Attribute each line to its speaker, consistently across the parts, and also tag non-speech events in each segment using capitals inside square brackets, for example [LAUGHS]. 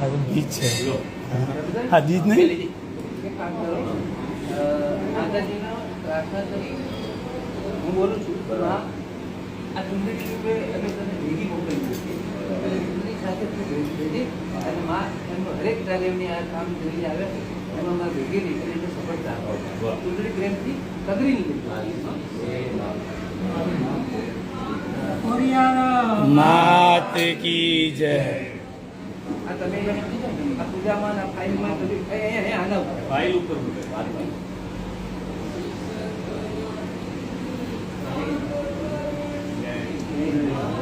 Speaker 1: આ બીજ છે. હા, બીજ નહીં?
Speaker 2: હું બોલું છું પણ તમને ભેગી સાથે અને માં એમનો હરેક આ કામ કરીને આવે એમાં માં ભેગી નીકળી એટલે સફળતા આપો ચૂંટણી પ્રેમથી કદરી નીકળી
Speaker 1: માત કી જય.
Speaker 3: ફાઇલ ઉપર.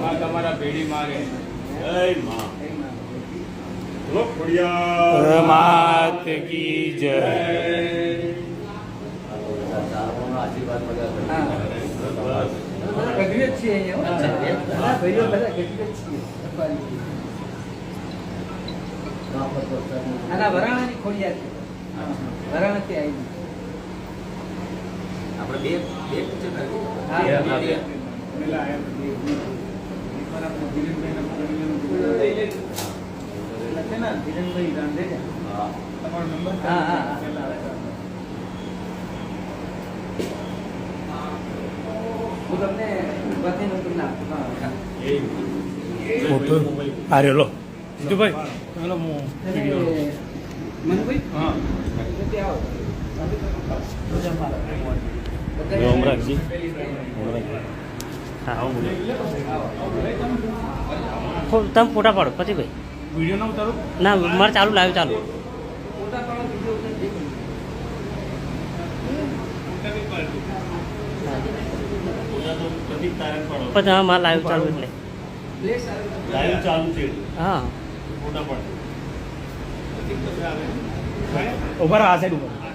Speaker 1: આ તમારા ભેડી મારે.
Speaker 3: જય માં.
Speaker 1: માત કી જય.
Speaker 2: આશીર્વાદ બધા છીએ. આના વરાણાની ખોડિયાર છે. વરાણાથી આવી
Speaker 3: આપણે બે બે picture કરી.
Speaker 2: હા, તમને બધી નું નાખું. હા.
Speaker 3: એ
Speaker 1: ફોટો આ લો. જીતુભાઈ ચાલો હું હા.
Speaker 3: ઓમ રાખજી.
Speaker 4: ફો- તમે ફોટા પાડો પછી ભાઈ
Speaker 1: વીડિયો ના ઉતારો?
Speaker 4: ના મારે ચાલુ લાવ્યું ચાલુ.
Speaker 2: ફોટા પાડો વીડિયો ઉતાર જે કરવું.
Speaker 3: ફોટા તો પ્રદીપ તારક પાડો.
Speaker 4: પછી હા મારે લાઈવ ચાલુ એટલે.
Speaker 3: લાઈવ ચાલુ છે.
Speaker 4: હા.
Speaker 1: ઊભા આ સાઈડ ઊભા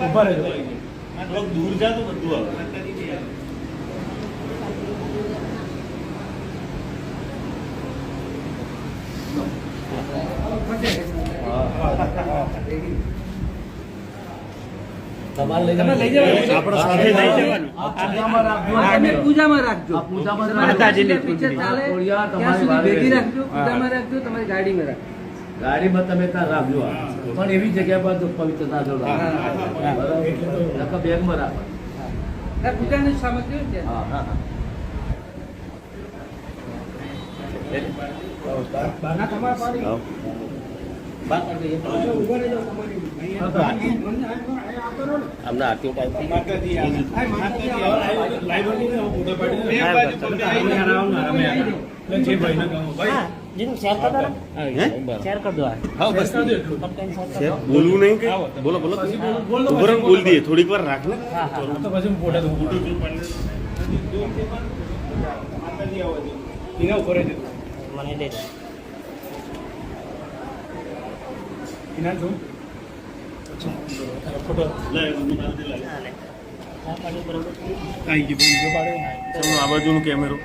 Speaker 1: ઊભા રહેજો.
Speaker 3: દૂર જા તો બધું આવે.
Speaker 2: હા, [LAUGHS] તમે પૂજામાં રાખજો તમારે
Speaker 4: માતાજીની
Speaker 2: પિક્ચર ચાલે
Speaker 5: ખોડિયાર
Speaker 2: ત્યાં
Speaker 5: તમારી
Speaker 2: સુધી
Speaker 5: વારે
Speaker 2: ભેગી
Speaker 5: રહેજો.
Speaker 2: રાખજો પૂજામાં રાખજો. તમારી ગાડીમાં રાખજો.
Speaker 5: ગાડીમાં તમે ત્યાં રાખજો. આ. પણ એવી જગ્યા પર પવિત્રતા જો રાખો. બેગમાં રાખો.
Speaker 2: પૂજાની સામગ્રી ને
Speaker 5: હા. અમને આરતીઓ ટાઈમ
Speaker 4: હા જીનું શેર કરી દો ને. શેર કરી દો આ.
Speaker 3: હા બસ.
Speaker 4: પટકન શેર કરી દો
Speaker 3: બોલવું નહીં કે? બોલો બોલો. બોલ દઈએ. થોડીક વાર રાખ ને
Speaker 4: મને દે
Speaker 1: એના છું
Speaker 3: આ બાજુનો કેમેરો.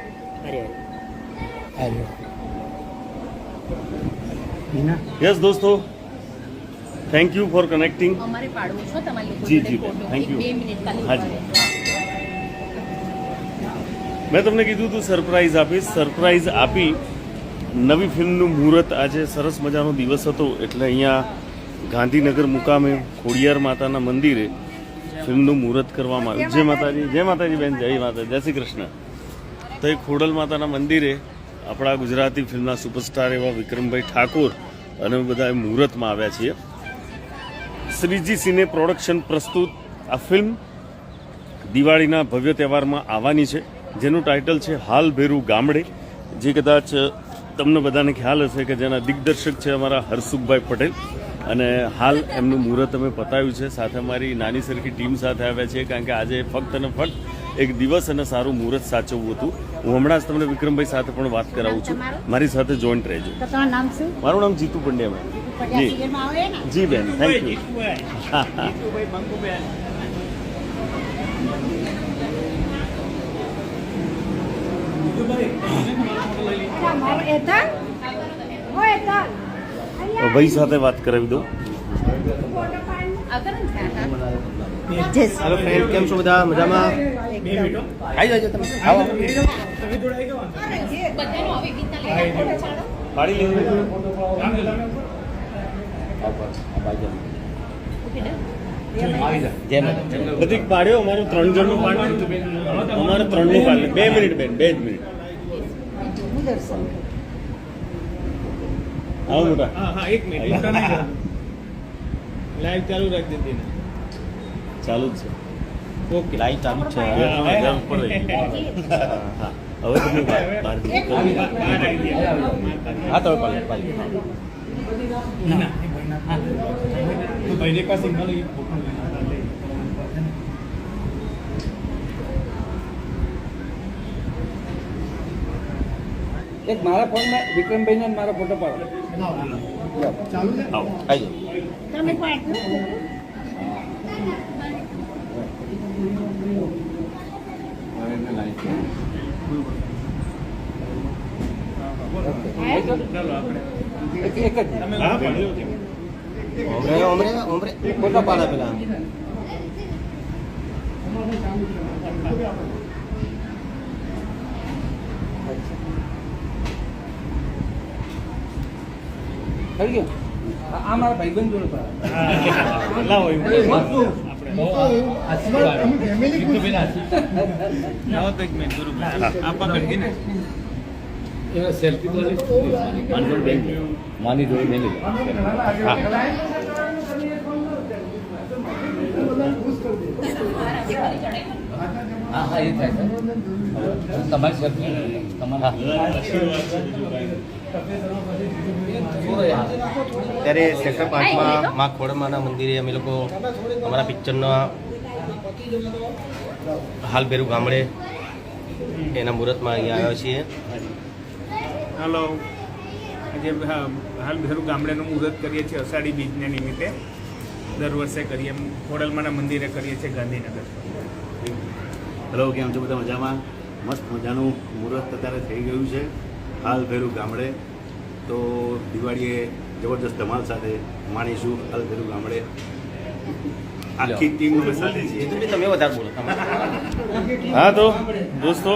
Speaker 3: યસ દોસ્તો. થેન્ક યુ ફોર કનેક્ટિંગ જી, જી,
Speaker 6: થેન્ક ખાલી
Speaker 3: હાજી. મેં તમને કીધું હતું સરપ્રાઈઝ આપીશ સરપ્રાઈઝ આપી. નવી ફિલ્મનું મુહૂર્ત આજે સરસ મજાનો દિવસ હતો. એટલે અહીંયા ગાંધીનગર મુકામે ખોડિયાર માતાના મંદિરે ફિલ્મનું મુહૂર્ત કરવામાં આવ્યું. જય માતાજી જય માતાજી બેન, જય માતા જય શ્રી કૃષ્ણ. તો એ ખોડલ માતાના મંદિરે આપણા ગુજરાતી ફિલ્મના સુપરસ્ટાર એવા વિક્રમભાઈ ઠાકોર અને બધા એ મુહૂર્તમાં આવ્યા છીએ. શ્રીજી સિને પ્રોડક્શન પ્રસ્તુત આ ફિલ્મ દિવાળીના ભવ્ય તહેવારમાં આવવાની છે. જેનું ટાઇટલ છે હાલ ભેરું ગામડે. જે કદાચ તમને બધાને ખ્યાલ હશે કે જેના દિગ્દર્શક છે અમારા હરસુખભાઈ પટેલ. અને હાલ એમનું મુહૂર્ત અમે પતાવ્યું છે. સાથે મારી નાની સરખી ટીમ સાથે આવ્યા છીએ કારણ કે આજે ફક્ત અને ફક્ત એક દિવસ અને સારું મુહૂર્ત સાચવવું હતું. હું હમણાં જ તમને વિક્રમભાઈ સાથે પણ વાત કરાવું છું. મારી સાથે જોઈન્ટ રહેજો.
Speaker 6: તો તમારું નામ શું?
Speaker 3: મારું નામ જીતુ પંડ્યા મેમ જી. જી બેન થેન્ક યુ ભાઈ સાથે વાત કરાવી દઉં.
Speaker 5: હેલો ફ્રેન્ડ કેમ છો બધા? મજામાં? આવી જજો તમે. આવો.
Speaker 6: બધાનું હવે ગીતના લઈને ફોટો ચાલો
Speaker 3: પાડી લેવું
Speaker 6: ઓકે
Speaker 3: પાડ્યો? અમારું ત્રણ જણનું પાડ અમારું ત્રણનું પાડ બે મિનિટ બેન બે જ મિનિટ.
Speaker 6: દર્શન
Speaker 3: આવો મોટા
Speaker 1: હા હા એક મિનિટ મોટા નહીં. લાઈવ ચાલુ રાખ દીધી ને.
Speaker 3: ચાલુ જ છે.
Speaker 1: ઓકે.
Speaker 3: લાઈટ ચાલુ છે. હવે તમે બહાર હા તમે પાડી પાડી
Speaker 1: ના તો ભાઈ ફોટો લઈ
Speaker 2: એક મારા ફોનમાં વિક્રમભાઈને મારો ફોટો પાડો.
Speaker 3: આવી જાઓ.
Speaker 6: તમે
Speaker 2: એક જ
Speaker 3: છે.
Speaker 2: પેલા થઈ ગયું આ આ મારા ભાઈબંધ જોડે
Speaker 5: માની જોડે મેલી હા. હા એ થાય સર તમારી સેલ્ફી તમારા
Speaker 7: ત્યારે સેક્ટર પાંચમાં મા ખોડમાના મંદિરે અમે લોકો અમારા પિક્ચરના હાલ ભેરું ગામડે એના મુહૂર્તમાં અહીંયા આવ્યા છીએ.
Speaker 8: હલો. આજે હા, હાલ ભેરું ગામડેનું મુહૂર્ત કરીએ છીએ અષાઢી બીજને નિમિત્તે. દર વર્ષે કરીએ ખોડલમાના મંદિરે કરીએ છીએ ગાંધીનગર.
Speaker 3: હેલો કેમ છો બધા મજામાં? મસ્ત મજાનું મુહૂર્ત અત્યારે થઈ ગયું છે હાલ ભેરું ગામડે. તો દિવાળીએ જબરદસ્ત ધમાલ સાથે માણીશું હાલ ભેરું ગામડે. આખી ટીમ સાથે છીએ.
Speaker 7: તમે વધારે બોલો
Speaker 3: હા તો દોસ્તો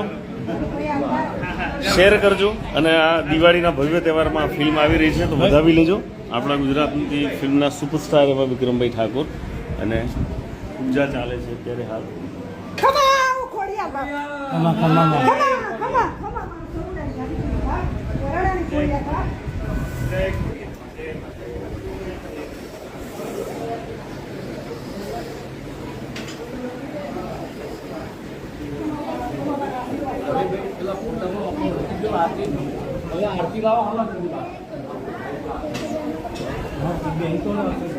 Speaker 3: શેર કરજો અને આ દિવાળીના ભવ્ય તહેવારમાં ફિલ્મ આવી રહી છે તો વધાવી લેજો. આપણા ગુજરાતની ફિલ્મના સુપરસ્ટાર એવા વિક્રમભાઈ ઠાકોર. અને પૂજા ચાલે છે અત્યારે હાલ.
Speaker 1: ખમા ખમા
Speaker 5: હવે આરતી લાવો હમણાં
Speaker 3: તો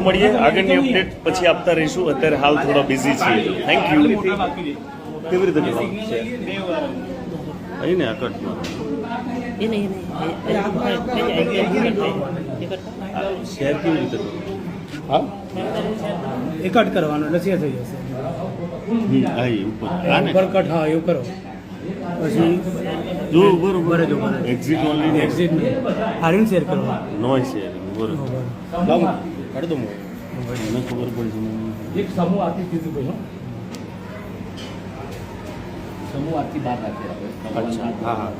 Speaker 3: મળીએ આગળની અપડેટ પછી આપતા રહીશું અત્યારે હાલ થોડા બિઝી છીએ થેન્ક યુ કેવી રીતે અહીં ને
Speaker 4: આકટ
Speaker 3: શેર કેવી રીતે હા
Speaker 1: એકટ કરવાનો એટલે શેર થઈ જશે
Speaker 3: હમ, હા એ ઉપર હા ને
Speaker 1: કટ હા એવું કરો પછી
Speaker 3: જો બરોબર
Speaker 1: ઉપર જો
Speaker 3: એક્ઝિટ ઓનલી
Speaker 1: એક્ઝિટ હારીને શેર કરવા
Speaker 3: નો શેર બરોબર કાઢ દો મને ખબર પડી
Speaker 5: એક સમૂહ આથી કીધું ભાઈ. સમૂહ આથી બહાર રાખી આપણે.
Speaker 3: હા હા.